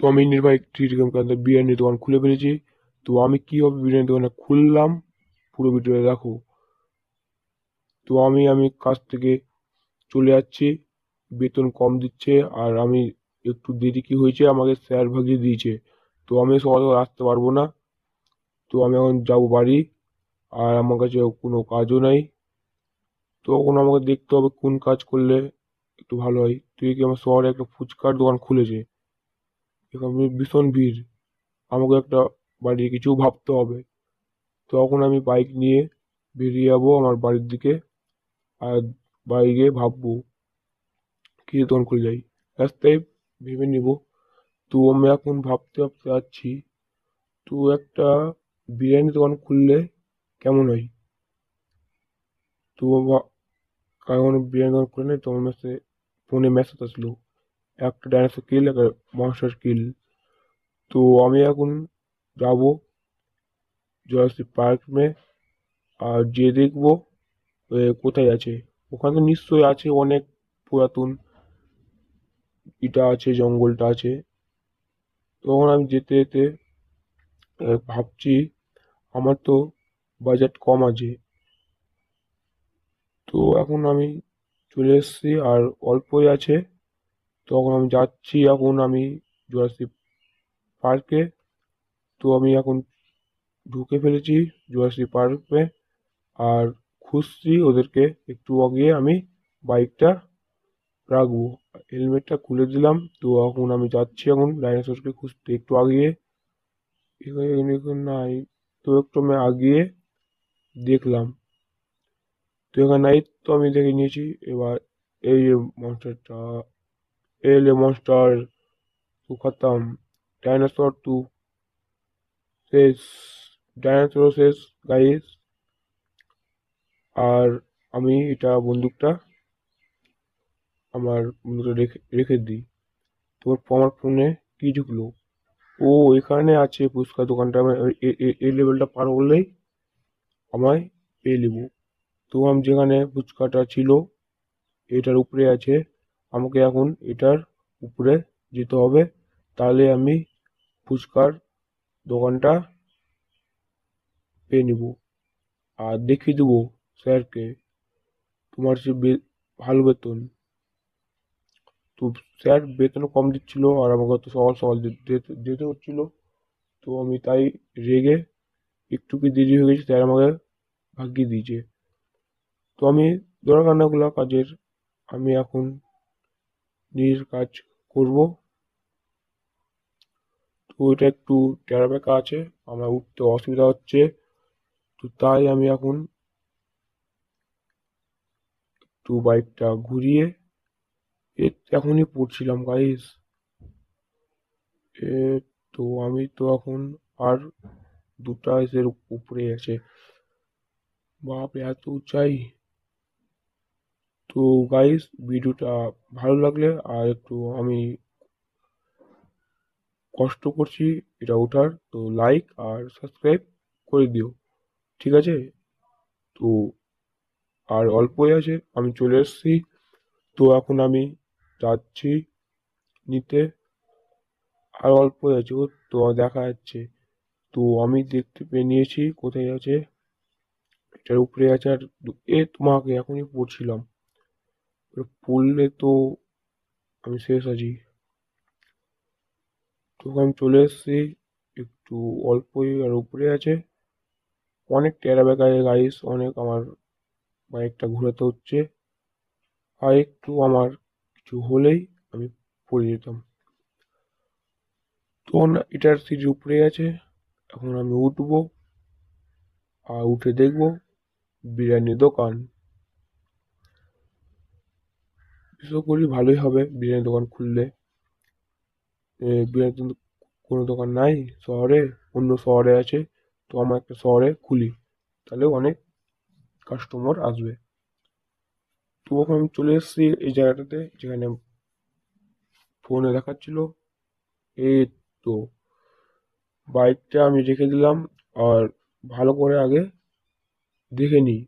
তো আমি নির্বাহী টিটিকান্তে বিরিয়ানির দোকান খুলে ফেলেছি। তো আমি কীভাবে বিরিয়ানির দোকানটা খুললাম, পুরো ভিডিওটা দেখো। তো আমি আমি কাজ থেকে চলে যাচ্ছি, বেতন কম দিচ্ছে আর আমি একটু দেরি কি হয়েছে আমাকে স্যার ভাগিয়ে দিয়েছে। তো আমি সকাল আসতে পারব না। তো আমি এখন যাব বাড়ি আর আমার কাছে কোনো কাজও নাই। তো এখন আমাকে দেখতে হবে কোন কাজ করলে একটু ভালো হয়। তুই কি আমার শহরে একটা ফুচকার দোকান খুলেছে? এখানে ভীষণ ভিড়। আমাকে একটা বাড়ির কিছু ভাবতে হবে। তখন আমি বাইক নিয়ে বেরিয়ে যাব আমার বাড়ির দিকে আর বাড়ি গিয়ে ভাববো, কী দোকান খুলে যাই। রাস্তায় ভেবে নিব। তো আমি এখন ভাবতে ভাবতে যাচ্ছি, তো একটা বিরিয়ানি দোকান খুললে কেমন হয়? তো কারণ বিরিয়ানি দোকান খুলে নেই তো আমার মেসে ফোনে মেসেজ আসলো। একটা ডাইনোসর কিল একটা মনস্টার কিল তো আমি এখন যাব জুরাসিক পার্ক মে, আর যে দেখব কোথায় আছে। ওখানে তো নিশ্চয়ই আছে অনেক পুরাতন ইটা আছে, জঙ্গলটা আছে। তখন আমি যেতে যেতে ভাবছি আমার তো বাজেট কম আছে। তো এখন আমি চলে এসেছি, আর অল্পই আছে। তখন আমি যাচ্ছি এখন আমি জুরাসিক পার্কে। তো আমি এখন ঢুকে ফেলেছি জুরাসিক পার্কে আর খুঁজছি ওদেরকে। একটু আগে আমি বাইকটা রাখব, হেলমেটটা খুলে দিলাম। তো এখন আমি যাচ্ছি এখন ডাইনোসরকে খুঁজতে। একটু আগিয়ে এখানে নাই, তো একটু আমি আগিয়ে দেখলাম। তো এখানে নাই তো আমি দেখে নিয়েছি। এবার এই মনস্টারটা এলে মনস্টার তু খতম ডাইনোসর তু শেষ ডাইনোসর শেষ গাইস আর আমি এটা বন্দুকটা আমার বন্দুকটা রেখে রেখে দিই। তো আমার ফোনে কি ঢুকলো? ও এখানে আছে ফুচকা দোকানটা আমি এই লেভেলটা পার করলেই আমায় পেয়ে নেব। তো আমি যেখানে ফুচকাটা ছিল, এটার উপরে আছে আমাকে এখন এটার উপরে যেতে হবে। তাহলে আমি ফুচকার দোকানটা পেয়ে নেব। আর দেখিয়ে দেবো স্যারকে তোমার বে- ভালো বেতন। তো স্যার বেতন কম দিচ্ছিল আর আমাকে তো সকাল সকাল যেতে হচ্ছিল। তো আমি তাই রেগে একটু কি দেরি হয়ে গেছে স্যার আমাকে ভাগিয়ে দিয়েছে। তো আমি দরকার কাজের, আমি এখন নিজের কাজ করব। তো এটা একটু টেরা বেঁকা আছে, আমার উঠতে অসুবিধা হচ্ছে। তো তাই আমি এখন একটু বাইকটা ঘুরিয়ে এখনই পড়ছিলাম গাইস তো আমি তো এখন আর দুটা এসের উপরে আছে। বাপ এত উঁচাই। তো গাইস ভিডিওটা ভালো লাগলে আর একটু আমি কষ্ট করছি এটা ওঠার, তো লাইক আর সাবস্ক্রাইব করে দিও, ঠিক আছে? তো আর অল্পই আছে, আমি চলে এসেছি। তো এখন আমি যাচ্ছি নিতে, আর অল্পই আছে তো দেখা যাচ্ছে। তো আমি দেখতে পেয়ে নিয়েছি, কোথায় আছে? এটার উপরে আছে আর এ, তোমাকে এখনই পড়ছিলাম। পড়লে তো আমি শেষ আছি তো আমি চলে এসেছি একটু অল্পই আর উপরে আছে অনেক টেরা বেঁকা গাইস অনেক আমার বাইকটা ঘোরাতে হচ্ছে আর একটু আমার কিছু হলেই আমি পড়ে যেতাম তো এটার সিটির উপরে আছে এখন আমি উঠবো আর উঠে দেখব বিরিয়ানির দোকান বিশেষ করি ভালোই হবে। বিরিয়ানি দোকান খুললে। বিরিয়ানি কোনো দোকান নাই শহরে, অন্য শহরে আছে। তো আমার একটা শহরে খুলি। তাহলে অনেক কাস্টমার আসবে। তো ওখানে আমি চলে এসেছি এই জায়গাটাতে, যেখানে ফোনে দেখাচ্ছিল এই তো বাইকটা আমি রেখে দিলাম। আর ভালো করে আগে দেখে নিই,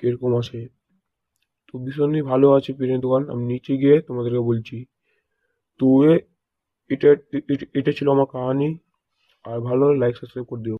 কীরকম আছে তো ভীষণই ভালো আছে পেনের দোকান। আমি নিচে গিয়ে তোমাদেরকে বলছি, তো এটা- এটা ছিল আমার কাহানি। আর ভালো লাইক সাবস্ক্রাইব করে দিও।